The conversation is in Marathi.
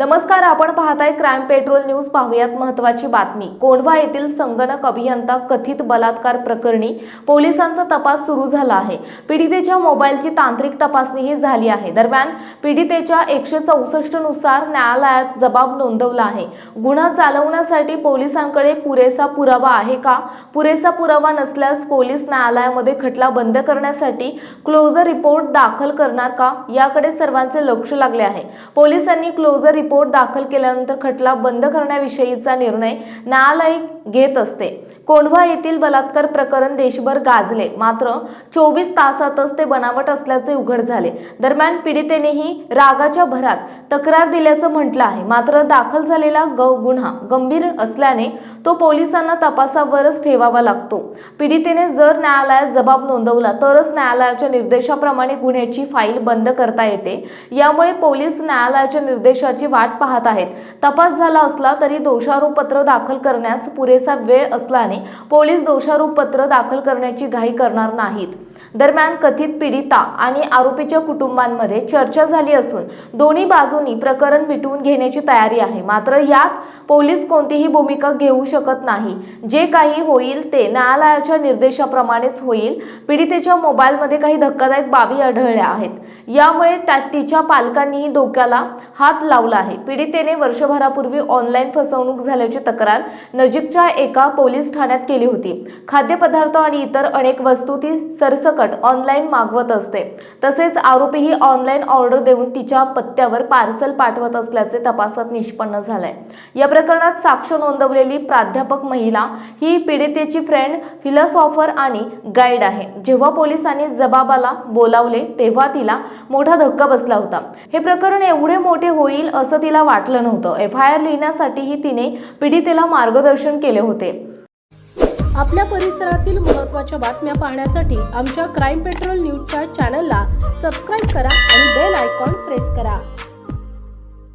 नमस्कार आपण पाहताय क्राईम पेट्रोल न्यूज पाहूयात महत्वाची बातमी. कोंढवा येथील संगणक अभियंता कथित बलात्कार प्रकरणी पोलिसांचा तपास सुरू झाला आहे. पीडितेच्या मोबाईलची तांत्रिक तपासणीही झाली आहे. दरम्यान पीडितेच्या एकशे चौसष्टनुसार न्यायालयात जबाब नोंदवला आहे. गुन्हा चालवण्यासाठी पोलिसांकडे पुरेसा पुरावा आहे का? पुरेसा पुरावा नसल्यास पोलीस न्यायालयामध्ये खटला बंद करण्यासाठी क्लोजर रिपोर्ट दाखल करणार का? याकडे सर्वांचे लक्ष लागले आहे. पोलिसांनी क्लोजर रिपोर्ट दाखल केल्यानंतर खटला बंद करण्याविषयीचा निर्णय न्यायालय घेत असते. कोंढवा येथील बलात्कार प्रकरण देशभर गाजले. मात्र चोवीस तासातच ते बनावट असल्याचे उघड झाले. दरम्यान पीडितेनेही रागाच्या भरात तक्रार दिल्याचं म्हटलं आहे. मात्र दाखल झालेला ग गुन्हा गंभीर असल्याने तो पोलिसांना तपासावरच ठेवावा लागतो. पीडितेने जर न्यायालयात जबाब नोंदवला तरच न्यायालयाच्या निर्देशाप्रमाणे गुन्ह्याची फाईल बंद करता येते. यामुळे पोलीस न्यायालयाच्या निर्देशाची वाट पाहत आहेत. तपास झाला असला तरी दोषारोपपत्र दाखल करण्यास पुरेसा वेळ असल्याने पोलीस दोषारोपपत्र दाखल करण्याची घाई करणार नाहीत. दरम्यान कथित पीडिता आणि आरोपीच्या कुटुंबांमध्ये चर्चा झाली असून दोन्ही बाजूंनी प्रकरण मिटवून घेण्याची तयारी आहे. मात्र यात पोलीस कोणतीही भूमिका घेऊ शकत नाही. जे काही होईल ते न्यायालयाच्या निर्देशाप्रमाणेच होईल. पीडितेच्या मोबाईलमध्ये काही धक्कादायक बाबी आढळल्या आहेत. यामुळे त्यात तिच्या पालकांनीही डोक्याला हात लावला आहे. पीडितेने वर्षभरापूर्वी ऑनलाईन फसवणूक झाल्याची तक्रार नजीकच्या एका पोलीस ठाण्यात केली होती. खाद्यपदार्थ आणि इतर अनेक वस्तू ती सरसकट ऑनलाईन मागवत असते. तसेच आरोपी ही ऑनलाईन ऑर्डर देऊन तिच्या पत्त्यावर पार्सल पाठवत असल्याचे तपासात निष्पन्न झालंय. या प्रकरणात साक्ष नोंदवलेली प्राध्यापक महिला ही पीडितेची फ्रेंड फिलॉसॉफर आणि गाईड आहे. जेव्हा पोलिसांनी जबाबाला बोलावले तेव्हा तिला मोठा धक्का बसला होता. हे प्रकरण एवढे मोठे होईल असं तिला वाटलं नव्हतं. एफ आय आर लिहिण्यासाठीही तिने पीडितेला मार्गदर्शन केले होते. आपल्या परिसरातील महत्त्वाच्या बातम्या पाहण्यासाठी आमच्या क्राईम पेट्रोल न्यूजच्या चॅनलला सबस्क्राईब करा आणि बेल आयकॉन प्रेस करा.